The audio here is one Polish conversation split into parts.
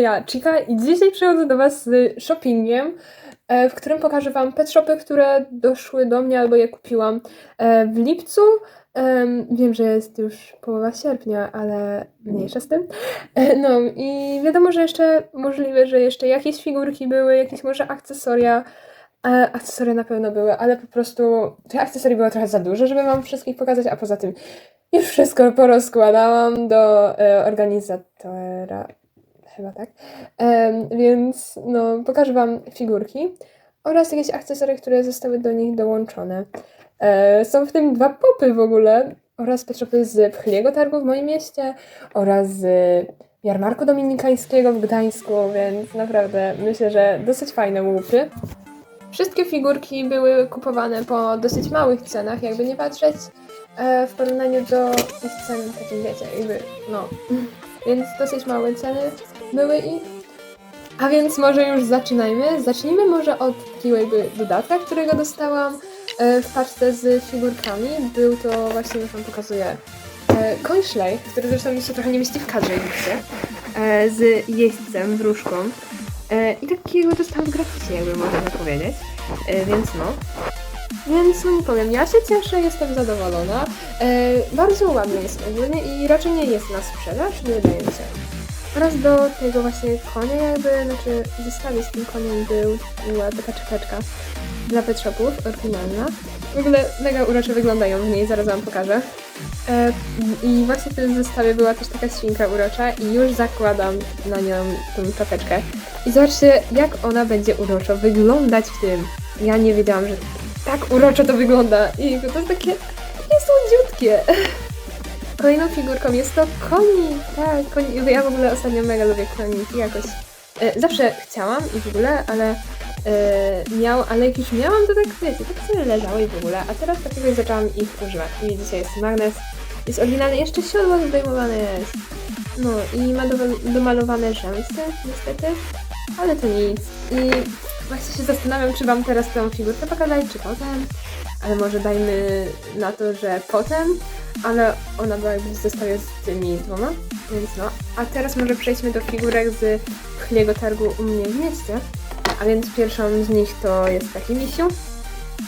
to ja, Chica i dzisiaj przychodzę do Was z shoppingiem, e, w którym pokażę Wam pet shopy, które doszły do mnie albo je kupiłam e, w lipcu. Em, Wiem, że jest już połowa sierpnia, ale mniejsza z tym. E, No i wiadomo, że jeszcze możliwe, że jeszcze jakieś figurki były, jakieś może akcesoria. Akcesoria na pewno były, ale po prostu tych akcesorii było trochę za dużo, żeby Wam wszystkich pokazać, a poza tym już wszystko porozkładałam do organizatora, chyba tak. Więc no, pokażę Wam figurki oraz jakieś akcesoria, które zostały do nich dołączone. E, są w tym dwa popy w ogóle oraz petshopy z Pchliego Targu w moim mieście oraz z jarmarku dominikańskiego w Gdańsku, więc naprawdę myślę, że dosyć fajne łupy. Wszystkie figurki były kupowane po dosyć małych cenach, jakby nie patrzeć, e, w porównaniu do ich cen, takich wiecie, jakby, no. Więc dosyć małe ceny były i... A więc może już zaczynajmy. Zacznijmy może od takiego dodatka, którego dostałam e, w paczce z figurkami. Był to właśnie, już wam pokazuję, e, koń szlej, który zresztą mi się trochę nie mieści w kadrze, widzicie, e, z jeźdźcem, wróżką. I takiego dostałam w gratisie, jakby można powiedzieć. Więc no. Więc no nie powiem, ja się cieszę, jestem zadowolona. Bardzo ładny jest ogólnie i raczej nie jest na sprzedaż, wydaje mi się. Oraz do tego właśnie konia jakby, znaczy w zestawie z tym koniem był, była taka czepeczka dla pet oryginalna. W ogóle mega urocze wyglądają w niej, zaraz wam pokażę. E, I właśnie w tym zestawie była też taka świnka urocza i już zakładam na nią tą czapeczkę. I zobaczcie, jak ona będzie uroczo wyglądać w tym. Ja nie wiedziałam, że tak uroczo to wygląda. I to jest takie, takie słodziutkie. Kolejną figurką jest to konik. Tak, konik. Ja w ogóle ostatnio mega lubię koniki jakoś. E, zawsze chciałam i w ogóle, ale e, miał, ale jak już miałam, to tak wiecie, tak sobie leżały i w ogóle. A teraz tak zaczęłam ich używać. I dzisiaj jest magnes. Jest oryginalny, jeszcze siodło zdejmowane jest. No i ma do, domalowane rzęsy, niestety. Ale to nic. I właśnie się zastanawiam, czy wam teraz tę figurkę pokazać, czy potem. Ale może dajmy na to, że potem. Ale ona była jakby w zestawie z tymi dwoma. Więc no. A teraz może przejdźmy do figurek z Pchliego Targu u mnie w mieście. A więc pierwszą z nich to jest taki misiu.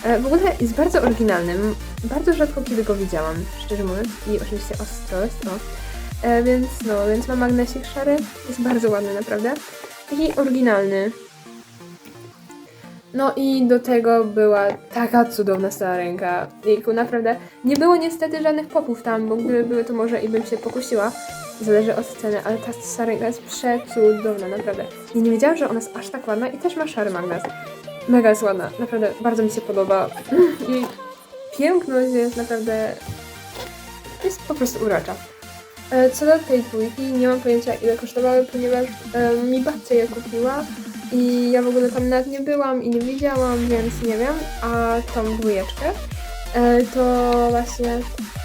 E, W ogóle jest bardzo oryginalnym. Bardzo rzadko kiedy go widziałam, szczerze mówiąc. I oczywiście ostrość, o. E, więc no, więc ma magnesik szary. Jest bardzo ładny, naprawdę. Taki oryginalny. No i do tego była taka cudowna stara ręka. Jejku, naprawdę. Nie było niestety żadnych popów tam, bo gdyby były, to może i bym się pokusiła. Zależy od ceny, ale ta stara ręka jest przecudowna, naprawdę. Nie wiedziałam, że ona jest aż tak ładna i też ma szary magnes. Mega jest ładna, naprawdę bardzo mi się podoba. I piękność jest naprawdę... jest po prostu urocza. E, Co do tej dwójki, nie mam pojęcia ile kosztowały, ponieważ e, mi babcia je kupiła i ja w ogóle tam nawet nie byłam i nie widziałam, więc nie wiem. A tą dwójeczkę e, to właśnie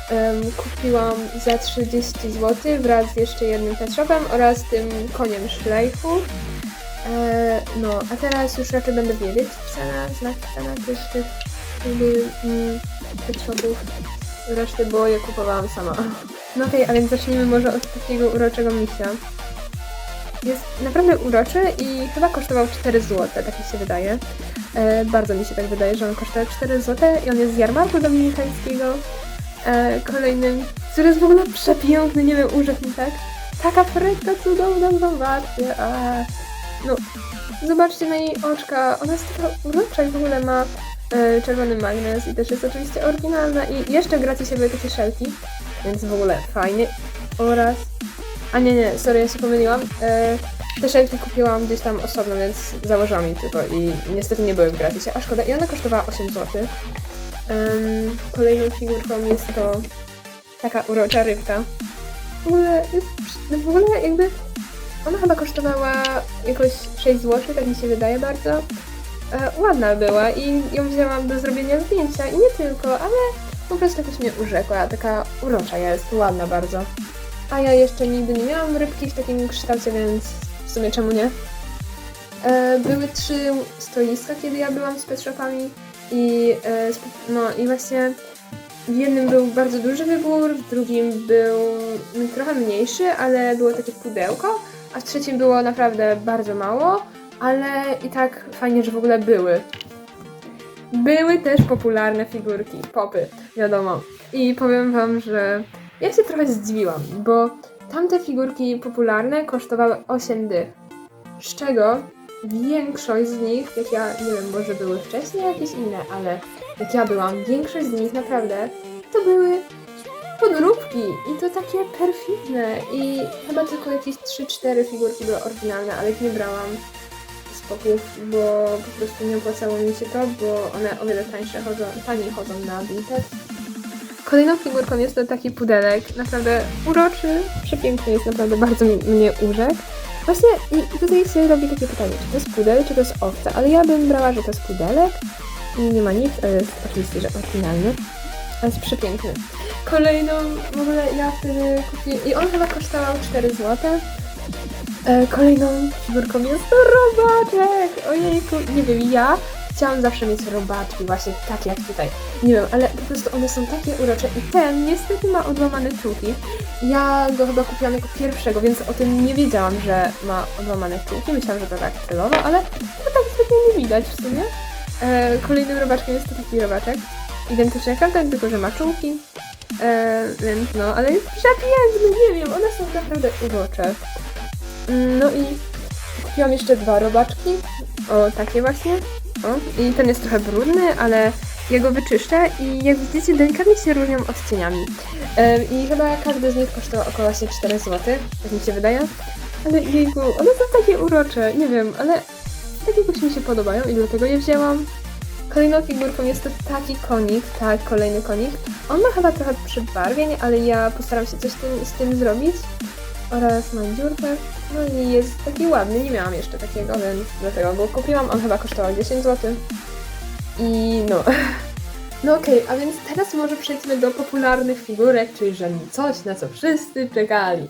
em, kupiłam za 30 zł wraz z jeszcze jednym pet shopem oraz tym koniem szlejfu. E, no, a teraz już raczej będę wiedzieć cenę, znać cenę tych, tych jakby mm, bo je kupowałam sama. No okej, a więc zacznijmy może od takiego uroczego misia. Jest naprawdę uroczy i chyba kosztował 4 zł, tak mi się wydaje. E, bardzo mi się tak wydaje, że on kosztował 4 zł i on jest z jarmarku dominikańskiego. E, kolejnym, który jest w ogóle przepiękny, nie wiem, urzekł mi tak. Taka frytka cudowna, zobaczcie. A, no, zobaczcie na jej oczka, ona jest taka urocza i w ogóle ma e, czerwony magnes i też jest oczywiście oryginalna i jeszcze gracie się takie szelki, więc w ogóle fajnie. Oraz a nie, nie, sorry, ja się pomyliłam. E, te szelki kupiłam gdzieś tam osobno, więc założyłam je tylko i niestety nie były w gratisie, a szkoda. I ona kosztowała 8 zł. Kolejną figurką jest to taka urocza rybka. W ogóle, w ogóle jakby ona chyba kosztowała jakoś 6 zł, tak mi się wydaje bardzo. E, ładna była i ją wzięłam do zrobienia zdjęcia i nie tylko, ale po prostu jakoś mnie urzekła. Taka urocza jest, ładna bardzo. A ja jeszcze nigdy nie miałam rybki w takim kształcie, więc w sumie czemu nie? E, były trzy stoiska, kiedy ja byłam z pet shopami i, e, no, i właśnie w jednym był bardzo duży wybór, w drugim był trochę mniejszy, ale było takie pudełko, a w trzecim było naprawdę bardzo mało, ale i tak fajnie, że w ogóle były. Były też popularne figurki, popy, wiadomo. I powiem wam, że ja się trochę zdziwiłam, bo tamte figurki popularne kosztowały 8 dych. Z czego większość z nich, jak ja nie wiem, może były wcześniej jakieś inne, ale jak ja byłam, większość z nich naprawdę to były podróbki i to takie perfidne i chyba tylko jakieś 3-4 figurki były oryginalne, ale ich nie brałam z popów, bo po prostu nie opłacało mi się to, bo one o wiele tańsze chodzą, taniej chodzą na Vinted. Kolejną figurką jest to taki pudelek, naprawdę uroczy, przepiękny jest, naprawdę bardzo mnie urzekł. Właśnie i tutaj się robi takie pytanie, czy to jest pudel, czy to jest owca, ale ja bym brała, że to jest pudelek nie ma nic, ale jest oczywiście, że oryginalny, ale jest przepiękny. Kolejną, w ogóle ja wtedy kupiłam, i on chyba kosztował 4 zł. E, kolejną figurką jest to robaczek! Ojejku, nie wiem, ja chciałam zawsze mieć robaczki, właśnie takie jak tutaj. Nie wiem, ale po prostu one są takie urocze i ten niestety ma odłamane czułki. Ja go chyba kupiłam jako pierwszego, więc o tym nie wiedziałam, że ma odłamane czułki. Myślałam, że to tak celowo, ale to tak zbytnio nie widać w sumie. E, kolejnym robaczkiem jest to taki robaczek. Identyczny jak tamten, tylko że ma czułki. E, więc no, ale jest przepiękny, nie wiem, one są naprawdę urocze. Mm, No i kupiłam jeszcze dwa robaczki. O, takie właśnie. O, i ten jest trochę brudny, ale ja go wyczyszczę i jak widzicie delikatnie się różnią odcieniami. Em, I chyba każdy z nich kosztował około właśnie 4 zł, tak mi się wydaje. Ale jejku, one są takie urocze, nie wiem, ale tak jakoś mi się podobają i dlatego je wzięłam. Kolejną figurką jest to taki konik, tak, kolejny konik. On ma chyba trochę przebarwień, ale ja postaram się coś tym, z tym zrobić. Oraz ma dziurkę. No i jest taki ładny, nie miałam jeszcze takiego, więc dlatego go kupiłam. On chyba kosztował 10 zł. I no. No okej, a więc teraz może przejdźmy do popularnych figurek, czyli że coś, na co wszyscy czekali.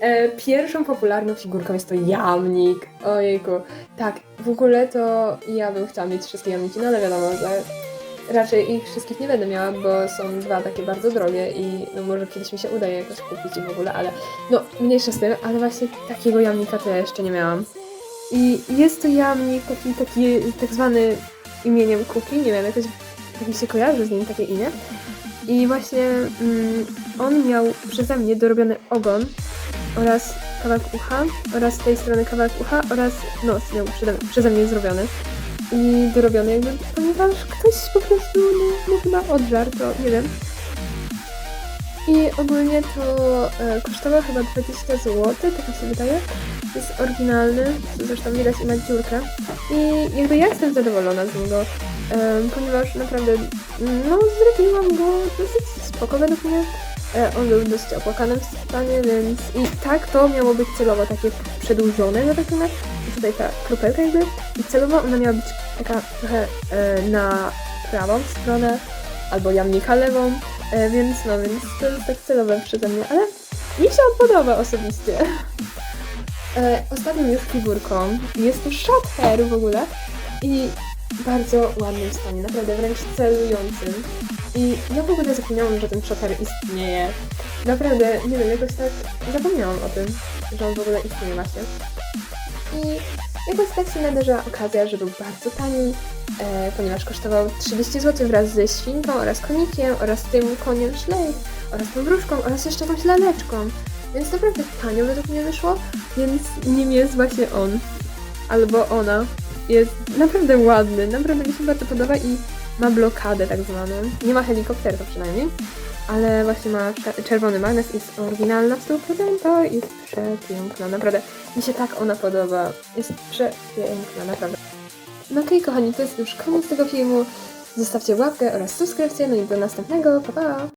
E, pierwszą popularną figurką jest to jamnik. Ojejku. Tak, w ogóle to ja bym chciała mieć wszystkie jamniki, no ale wiadomo, że raczej ich wszystkich nie będę miała, bo są dwa takie bardzo drogie i no może kiedyś mi się uda je jakoś kupić i w ogóle, ale no mniejsza z tym, ale właśnie takiego jamnika to ja jeszcze nie miałam. I jest to jamnik taki, taki tak zwany imieniem Kuki, nie wiem, jakoś tak mi się kojarzy z nim takie imię. I właśnie mm, on miał przeze mnie dorobiony ogon oraz kawałek ucha oraz z tej strony kawałek ucha oraz nos miał przeze mnie zrobiony i dorobiony jakby, ponieważ ktoś po prostu no, no chyba odżarł, to nie wiem. I ogólnie to e, kosztowało chyba 20 zł, tak mi się wydaje. Jest oryginalny, zresztą widać i ma dziurkę. I jakby ja jestem zadowolona z niego, em, ponieważ naprawdę, no zrobiłam go dosyć spoko według mnie. E, on był dosyć opłakanym w stanie, więc i tak to miało być celowo takie przedłużone mnie. I tutaj ta kropelka jakby. I celowo ona miała być taka trochę e, na prawą stronę, albo jamnika lewą, e, więc no, więc to jest tak celowe przeze mnie, ale mi się on podoba osobiście. E, ostatnią jest figurką. Jest to shot w ogóle i bardzo ładnym stanie, naprawdę wręcz celującym. I ja w ogóle zapomniałam, że ten hair istnieje. Naprawdę, nie wiem, jakoś tak zapomniałam o tym, że on w ogóle istnieje właśnie. I jakoś tak się nadarzyła okazja, że był bardzo tani, e, ponieważ kosztował 30 zł wraz ze świnką oraz konikiem oraz tym koniem szlej oraz tą wróżką oraz jeszcze jakąś laleczką. Więc naprawdę tanio według mnie wyszło, więc nim jest właśnie on. Albo ona. Jest naprawdę ładny, naprawdę mi się bardzo podoba i ma blokadę tak zwaną. Nie ma helikopterów przynajmniej, ale właśnie ma cze- czerwony magnes, jest oryginalna w 100% i jest przepiękna, naprawdę. Mi się tak ona podoba. Jest przepiękna, naprawdę. No okej, kochani, to jest już koniec tego filmu. Zostawcie łapkę oraz subskrypcję, no i do następnego. Pa, pa!